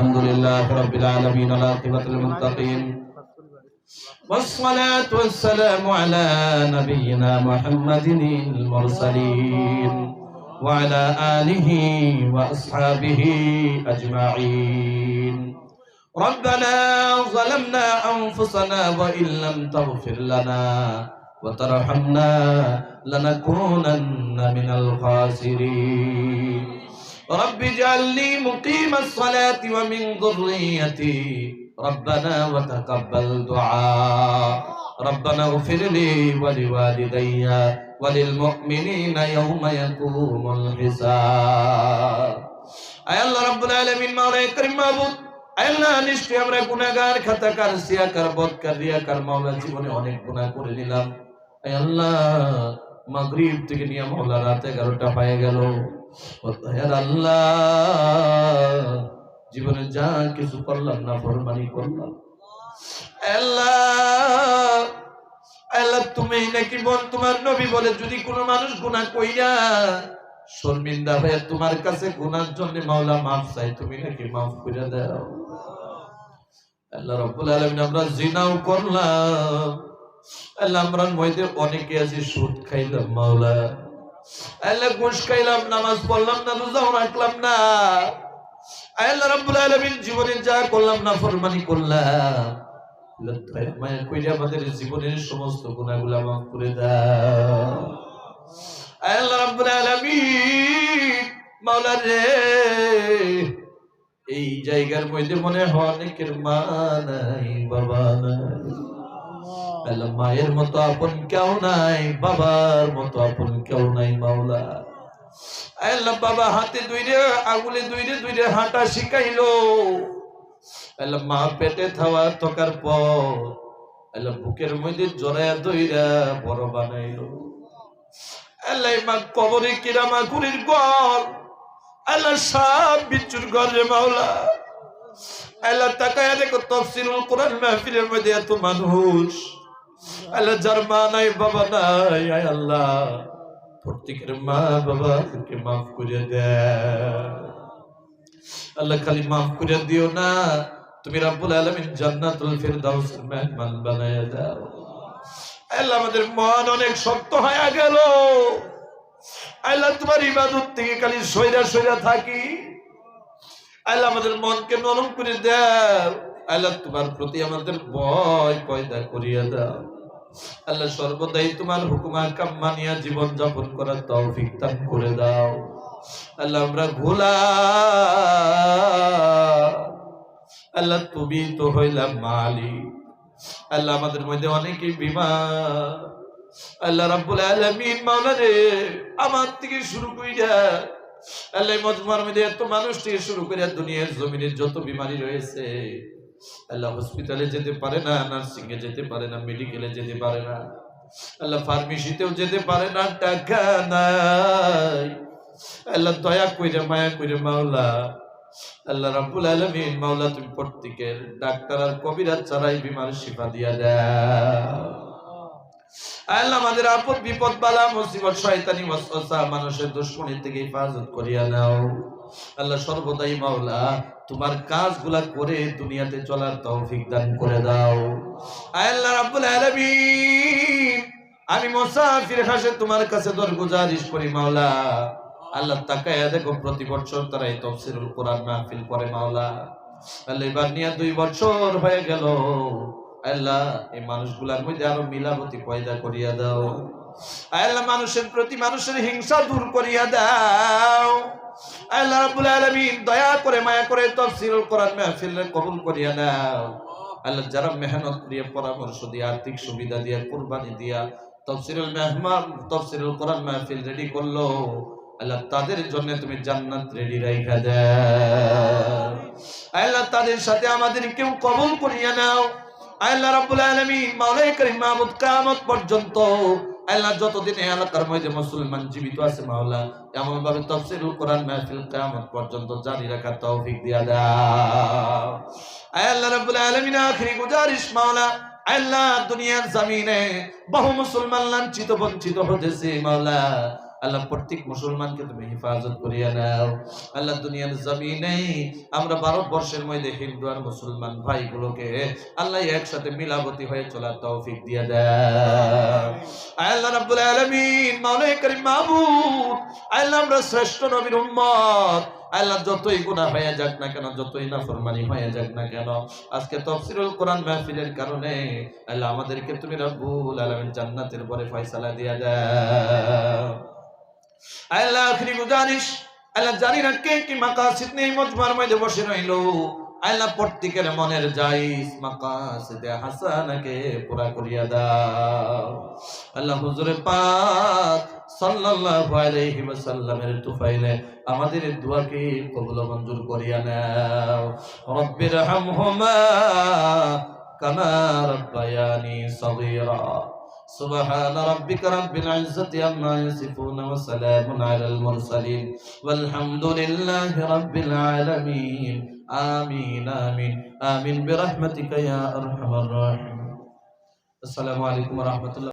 الحمد لله رب العالمين العاقبة للمتقين. والصلاة والسلام على نبينا محمد المرسلين وعلى آله وأصحابه أجمعين. ربنا ظلمنا أنفسنا وإن لم تغفر لنا وترحمنا لنكونن من الخاسرين. رب اجعلني مقيم الصلاة ومن ذريتي ربنا وتقبل دعاء ربنا اغفر لي ولوالدي وللمؤمنين يوم يقوم الحساب আয় আল্লাহ রাব্বুল আলামিন মাওলাই করিম মাহবুব আয় আল্লাহ নিশ্চয় আমরা গুনাহগার খাতাকার সিয়াকার বদকার রিয়াকার মাওলা জীবনে অনেক গুনাহ করে নিলাম আয় আল্লাহ মাগরিব থেকে নিয়ে মাওলা রাত এগারোটা পায়ে গেল ও দয়ার আল্লাহ। জীবনে যা কিছু করলাম, না ফরমানি করলাম। আল্লাহ। তুমি নাকি বল তোমার নবী বলে যদি মানুষ কইরা শর্মিন্দা হয়ে তোমার কাছে জন্য মাওলা মাফ চাই তুমি নাকি মাফ করে দাও। আল্লাহ রাব্বুল আমরা জিনাও করলাম। আল্লাহ, আমরা মধ্যে অনেকে আছি, সুদ খাইলাম মাওলা। আল্লাহ ঘুষ খাইলাম, নামাজ পড়লাম না রাখলাম না। আল্লাহ রাব্বুল আলামিন জীবনে যা করলাম না ফরমানি করলাম। জীবনের সমস্ত করে মাওলা রে এই জায়গার মধ্যে মনে হয় অনেকের মা নাই, বাবা নাই। আল্লাহ মায়ের মতো আপন কেউ নাই, বাবার মতো আপন কেউ নাই মাওলা। আল্লাহ বাবা হাতে দুইরে আগুলে দুইরে দুইরে হাঁটা শিখাইলো। আল্লাহ মা পেটে থাওয়া থকার পর বুকের মধ্যে জড়ায়া দইরা বড় বানাইলো। আল্লাহ মা কবরে কিরামা কুড়ির গড় আল্লাহ সাপ বিচ্ছুর ঘর রে মাওলা। আল্লাহ তাকায় দেখো তফসিলুল কোরআন মাহফিলের মধ্যে এত মানুষ। আল্লাহ যার মা নাই, বাবা নাই আল্লাহ। প্রত্যেকের মা মাফ করে দেয় আল্লাহ, খালি মাফ করে দিও না। তুমি রাব্বুল আলামিন জান্নাতুল মেহমান দাও। আল্লাহ, আমাদের মন অনেক শক্ত হয়ে গেল। আল্লাহ, তোমার ইবাদত থেকে খালি সইরা সইরা থাকি। আল্লাহ, আমাদের মনকে নরম করে দাও। আল্লাহ তোমার প্রতি আমাদের ভয় পয়দা করিয়া দাও। আল্লাহ সর্বদাই তোমার হুকুমা কাম মানিয়া জীবন যাপন করার তৌফিক দান করে দাও। আল্লাহ, আমরা ভোলা আল্লাহ, তুমি তো হইলাম মালিক। আল্লাহ, আমাদের মধ্যে অনেকে বিমার আল্লাহ, রাব্বুল আলামিন মাওলা রে, আমার থেকে শুরু কইরা, আল্লাহ মজমার মধ্যে এত মানুষ থেকে শুরু করে দুনিয়ার জমিনে যত বিমারি রয়েছে আল্লাহ হসপিটালে যেতে পারে না নার্সিং এ যেতে পারে না মেডিকেলে যেতে পারে না। আল্লাহ ফার্মেসিতেও যেতে পারে না, টাকা নাই। আল্লাহ দয়া কইরে, মায়া কইরে মাওলা, আল্লাহ রাব্বুল আলামিন, মাওলা তুমি প্রত্যেকের ডাক্তার আর কবিরাজ ছাড়াই বিমার শিফা দিয়া দাও। আল্লাহ আমাদের আপদ বিপদ বালা মুসিবত শয়তানি ওয়াসওয়াসা মানুষের দুশমনি থেকে হেফাজত করিয়া নাও আল্লাহ সর্বদাই মাওলা তোমার কাজগুলা করে দুনিয়াতে চলার তৌফিক দান করে দাও। আল্লাহ রাব্বুল আলামিন। আমি মুসাফির হাসে তোমার কাছে দরগুজারিশ করি, মাওলা। আল্লাহ তাকায়া দেখো, প্রতি বছর তারা এই তফসিরুল কোরআন মাহফিল করে, মাওলা। আল্লাহ, এবার নিয়ে দুই বছর হয়ে গেল। আল্লাহ, এই মানুষগুলার মধ্যে আরও মিলাবতি পয়দা করিয়া দাও। আল্লাহ, মানুষের প্রতি মানুষের হিংসা দূর করিয়া দাও। আল্লাহ রাব্বুল আলামিন দয়া করে, মায়া করে তফসিরুল কোরআন মাহফিল কবুল করিয়া দাও আল্লাহ যারা মেহনত করিয়া, পরামর্শ দিয়ে, আর্থিক সুবিধা দিয়া, কুরবানি দিয়া তফসিরুল মেহমান, তফসিরুল কোরআন মাহফিল রেডি করল, আল্লাহ তাদের জন্য তুমি জান্নাত রেডি রাইখা দাও আল্লাহ তাদের সাথে আমাদের কেউ কবুল করিয়া নাও। আল্লাহ রাব্বুল আলামিন মাওলাই করিম মাহমুদ কিয়ামত পর্যন্ত আল্লাহ যতদিন এই এলাকার মধ্যে মুসলমান জীবিত আছে মাওলা এমন ভাবে তাফসীরুল কোরআন মাহফিল কিয়ামত পর্যন্ত জারি রাখার তৌফিক দিয়া দাও। আল্লাহ রাব্বুল আলামিন, আখরি গুজারিশ মাওলা, আল্লাহ দুনিয়ার জমিনে বহু মুসলমান লাঞ্ছিত, বঞ্চিত হতেছে মাওলা। আল্লাহ প্রত্যেক মুসলমানকে তুমি হেফাজত করিয়া নাও। আল্লাহ দুনিয়ার জমিনে আমরা ভারতবর্ষের মধ্যে হিন্দু আর মুসলমান ভাইগুলোকে আল্লাহ একসাথে মিলাবতী হয়ে চলার তৌফিক দিয়ে দেয়। আল্লাহ করিম আল্লাহ আমরা শ্রেষ্ঠ নবীর উম্মত। আল্লাহ যতই গুনাহ হয়ে যাক না কেন, যতই নাফরমানি হয়ে যাক না কেন, আজকে তাফসীরুল কোরআন মাহফিলের কারণে আল্লাহ আমাদেরকে তুমি রব্বুল আলামিন জান্নাতের পরে ফয়সালা দিয়া দাও আল্লাহ আখরি গুজারিশ আল্লাহ জানি না কে কি মাকাসিদ নেই, মজমার মধ্যে বসে রইল। আল্লাহ প্রত্যেকের মনের জাইজ মাকাসিদে হাসানাকে পুরা করিয়া দাও। আল্লাহ হুজুরে পাক সাল্লাল্লাহু আলাইহি ওয়াসাল্লামের তুফাইলে আমাদের দোয়াকে কবুল মঞ্জুর করিয়া নাও। রব্বির হামহুমা কামা রাব্বায়ানি সগীরা। سبحان ربك رب العزة عما يصفون وسلام على المرسلين والحمد لله رب العالمين. آمين آمين آمين. برحمتك يا أرحم الراحمين. السلام عليكم ورحمة الله.